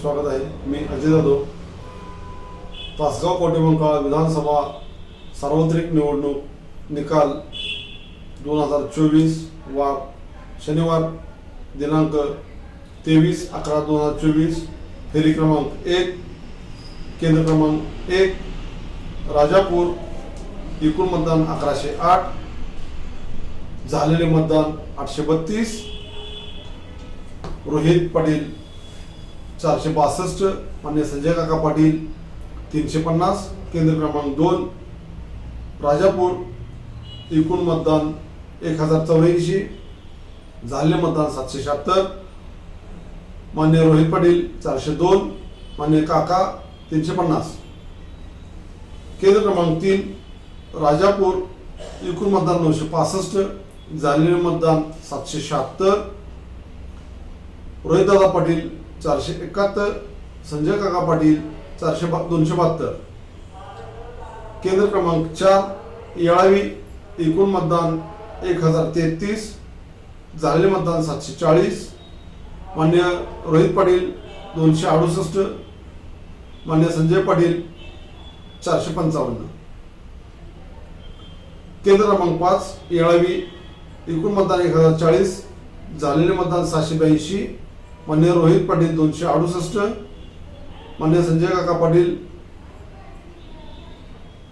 स्वागत आहे. मी अजय जाधव. तासगाव कोटेमंकाळ विधानसभा सार्वत्रिक निवडणूक निकाल दोन हजार चोवीस वार शनिवार दिनांक तेवीस अकरा दोन हजार चोवीस फेरी क्रमांक एक केंद्र क्रमांक एक राजापूर एकूण मतदान अकराशे आठ झालेले मतदान आठशे बत्तीस रोहित पाटील चारशे बासष्ट मान्य संजय काका पाटील तीनशे पन्नास केंद्र क्रमांक दोन राजापूर एकूण मतदान एक हजार चौऱ्याऐंशी झाले मतदान सातशे शहात्तर मान्य रोहित पाटील चारशे दोन मान्य काका तीनशे पन्नास. केंद्र क्रमांक तीन राजापूर एकूण मतदान नऊशे पासष्ट झालेले मतदान सातशे शहात्तर. रोहितदादा पाटील चारशे एकाहत्तर संजय काका पाटील चारशे बा दोनशे बहात्तर. केंद्र क्रमांक चार येळावी एकूण मतदान एक हजार तेहतीस झालेले मतदान सातशे चाळीस मान्य रोहित पाटील दोनशे अडुसष्ट मान्य संजय पाटील चारशे पंचावन्न. केंद्र क्रमांक पाच येळावी एकूण मतदान एक हजार चाळीस झालेले मतदान सहाशे ब्याऐंशी मान्य रोहित पाटील दोनशे अडुसष्ट मान्य संजय काका पाटील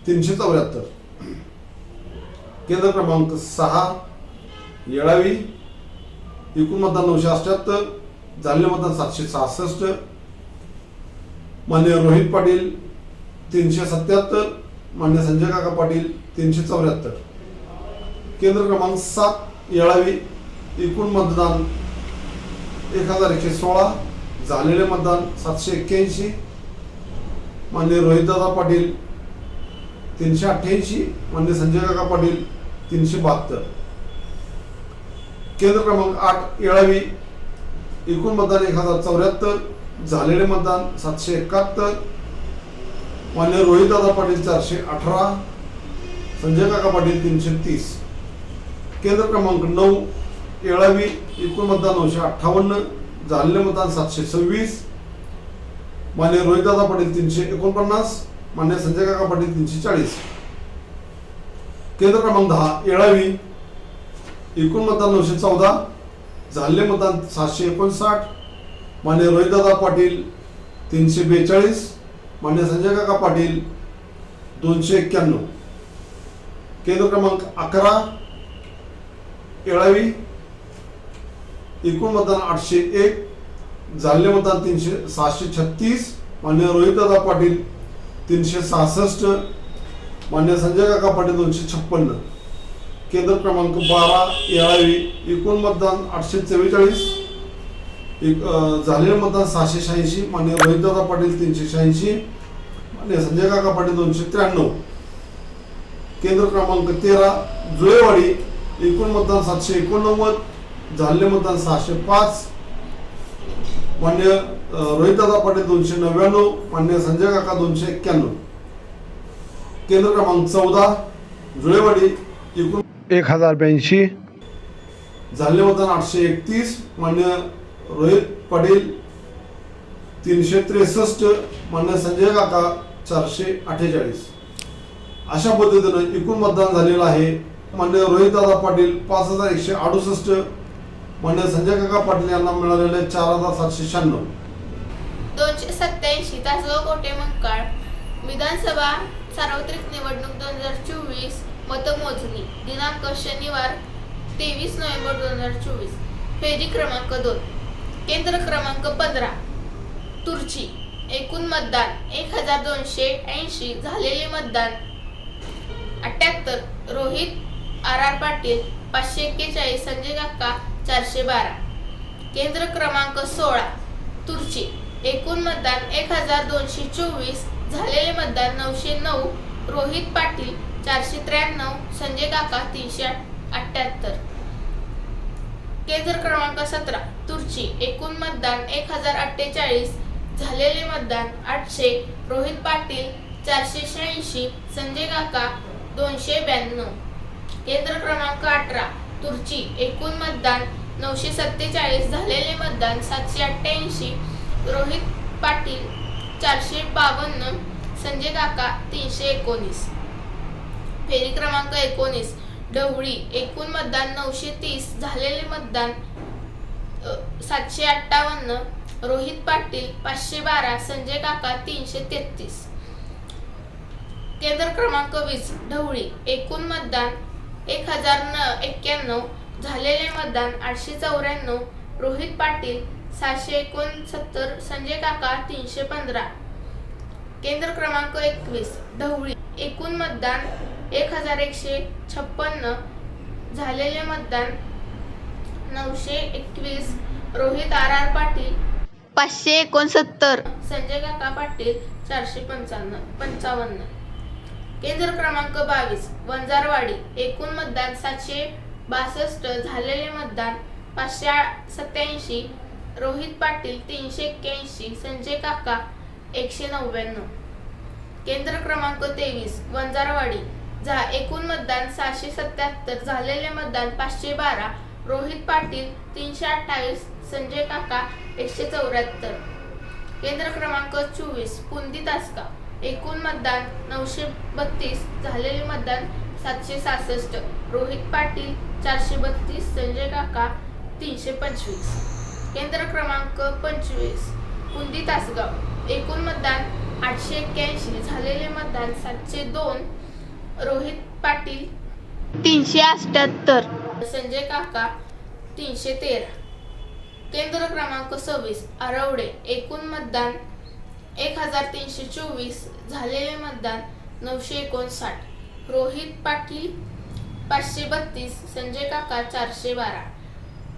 तीनशे चौऱ्याहत्तर. केंद्र क्रमांक सहा येळावी एकूण मतदान नऊशे अठ्याहत्तर झालेले मतदान सातशे सहासष्ट. मान्य रोहित पाटील तीनशे सत्याहत्तर मान्य संजय काका पाटील तीनशे चौऱ्याहत्तर. केंद्र क्रमांक सात येळावी एकूण मतदान एक हजार एकशे सोळा झालेले मतदान सातशे एक्क्याऐंशी मान्य रोहितदादा पाटील तीनशे अठ्ठ्याऐंशी मान्य संजय काका पाटील तीनशे बहात्तर. केंद्र क्रमांक आठ येळावी एकूण मतदान एक हजार चौऱ्याहत्तर झालेले मतदान सातशे एकाहत्तर मान्य रोहितदादा पाटील चारशे अठरा संजय काका पाटील तीनशे तीस. केंद्र क्रमांक नऊ येळावी एकूण मतदान नऊशे अठ्ठावन्न झालेले मतदान सातशे सव्वीस मान्य रोहितदादा पाटील तीनशे एकोणपन्नास मान्य संजय काका पाटील तीनशे चाळीस. केंद्र क्रमांक दहा येळावी. एकूण मतदान नऊशे चौदा झालेले मतदान सातशे एकोणसाठ मान्य रोहितदादा पाटील तीनशे बेचाळीस मान्य संजय काका पाटील दोनशे एक्क्याण्णव. केंद्र क्रमांक अकरा येळावी. एकूण मतदान आठशे एक झाले मतदान तीनशे सहाशे छत्तीस मान्य रोहितदादा पाटील तीनशे सहासष्ट मान्य संजय काका पाटील दोनशे छप्पन्न. केंद्र क्रमांक बारा येळावी एकूण मतदान आठशे चव्वेचाळीस एक झालेले मतदान सहाशे शहाऐंशी मान्य रोहितदादा पाटील तीनशे शहाऐंशी मान्य संजय काका पाटील दोनशे त्र्याण्णव. केंद्र क्रमांक तेरा जुळेवाडी एकूण मतदान सातशे एकोणनव्वद झालेले मतदान सहाशे पाच. मान्य रोहितदादा पाटील दोनशे नव्याण्णव. मान्य संजय काका दोनशे एक्क्याण्णव. केंद्र क्रमांक चौदा जुळेवाडी एकूण एक हजार ब्याऐंशी. झालेले मतदान आठशे एकतीस. मान्य रोहित पाटील तीनशे त्रेसष्ट. मान्य संजय काका चारशे अठ्ठेचाळीस. अशा पद्धतीनं एकूण मतदान झालेलं आहे. मान्य रोहितदादा पाटील पाच हजार एकशे अडुसष्ट. म्हणजे संजय काका पाटील यांना मिळालेले चार हजार सातशे शहाण्णव. दोनशे सत्याऐंशी तासगाव कोटे मंकाळ विधानसभा सार्वत्रिक निवडणूक दोन हजार चोवीस मतमोजणी दिनांक शनिवार तेवीस नोव्हेंबर दोन हजार चोवीस फेरी क्रमांक दोन केंद्र क्रमांक पंधरा तुर्ची एकूण मतदान एक हजार दोनशे ऐंशी झालेले मतदान. अठ्याहत्तर रोहित आर आर पाटील पाचशे एक्केचाळीस संजय काका चारशे बारा. केंद्र क्रमांक सोळा तुर्ची. एकूण मतदान एक हजार दोनशे चोवीस झालेले मतदान नऊशे नऊ रोहित पाटील चारशे त्र्याण्णव संजय काका तीनशे अठ्ठ्याहत्तर. केंद्र क्रमांक सतरा तुर्ची. एकूण मतदान एक हजार अठ्ठेचाळीस झालेले मतदान आठशे रोहित पाटील चारशे शहाऐंशी संजय काका दोनशे ब्याण्णव. केंद्र क्रमांक अठरा तुर्ची एकूण मतदान नऊशे सत्तेचाळीस झालेले मतदान सातशे अठ्ठ्याऐंशी रोहित पाटील चारशे बावन्न संजय काका तीनशे एकोणीस. फेरी क्रमांक एकोणीस ढवळी एकूण मतदान नऊशे तीस झालेले मतदान सातशे अठ्ठावन्न रोहित पाटील पाचशे बारा संजय काका तीनशे तेहतीस. केंद्र क्रमांक वीस ढवळी एकूण मतदान एक हजार न एक्क्याण्णव झालेले मतदान आठशे चौऱ्याण्णव. रोहित पाटील सहाशे एकोणसत्तर संजय काका तीनशे पंधरा. केंद्र क्रमांक एकवीस ढवळी. एकूण मतदान एक हजार एकशे छप्पन्न. झालेले मतदान नऊशे एकवीस. Rohit R R Patil. पाचशे एकोणसत्तर. संजय काका पाटील चारशे पंचावन्न पंचावन्न. केंद्र क्रमांक बावीस वंजारवाडी एकूण मतदान सातशे बासष्ट झालेले मतदान पाचशे सत्याऐंशी रोहित पाटील तीनशे एक्क्याऐंशी संजय काका एकशे नव्याण्णव. केंद्र क्रमांक तेवीस वंजारवाडी झा एकूण मतदान सहाशे सत्याहत्तर झालेले मतदान पाचशे बारा रोहित पाटील तीनशे अठ्ठावीस संजय काका एकशे चौऱ्याहत्तर. केंद्र क्रमांक चोवीस पुंदी तासगाव. एकूण मतदान नऊशे बत्तीस झालेले मतदान सातशे सहासष्ट. रोहित पाटील चारशे बत्तीस संजय काका तीनशे पंचवीस. केंद्र क्रमांक पंचवीस पुंदी तासगाव. एकूण मतदान आठशे एक्क्याऐंशी झालेले मतदान सातशे दोन. रोहित पाटील तीनशे अठ्याहत्तर संजय काका तीनशे तेरा. केंद्र क्रमांक सव्वीस आरवडे. एकूण मतदान एक हजार तीनशे चोवीस झालेले मतदान नऊशे एकोणसाठ. रोहित पाटील पाचशे बत्तीस संजय काका चारशे बारा.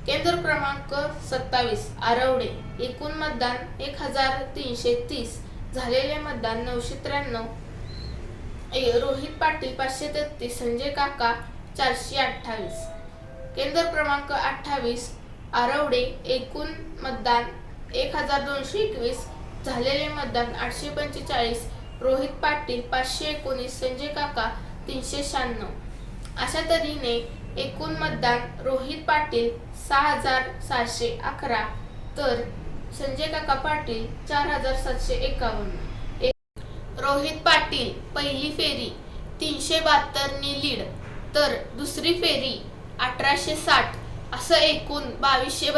केंद्र क्रमांक सत्तावीस आरवडे. एकूण मतदान एक हजार तीनशे तीस. झालेले मतदान नऊशे त्र्याण्णव. ए- रोहित पाटील पाचशे तेहतीस संजय काका चारशे अठ्ठावीस. केंद्र क्रमांक अठ्ठावीस आरवडे. एकूण मतदान एक हजार दोनशे एकवीस. झालेले मतदान आठशे पंचेचाळीस रोहित पाटील पाचशे एकोणीस संजय काका तीनशे शहाण्णव. अशा तऱ्हेने एकूण मतदान रोहित पाटील सहा हजार सहाशे अकरा तर संजय काका पाटील चार हजार सातशे एकावन्न. एक- रोहित पाटील पहिली फेरी तीनशे बहात्तरनी लीड तर दुसरी फेरी अठराशे साठ असं एकूण बावीसशे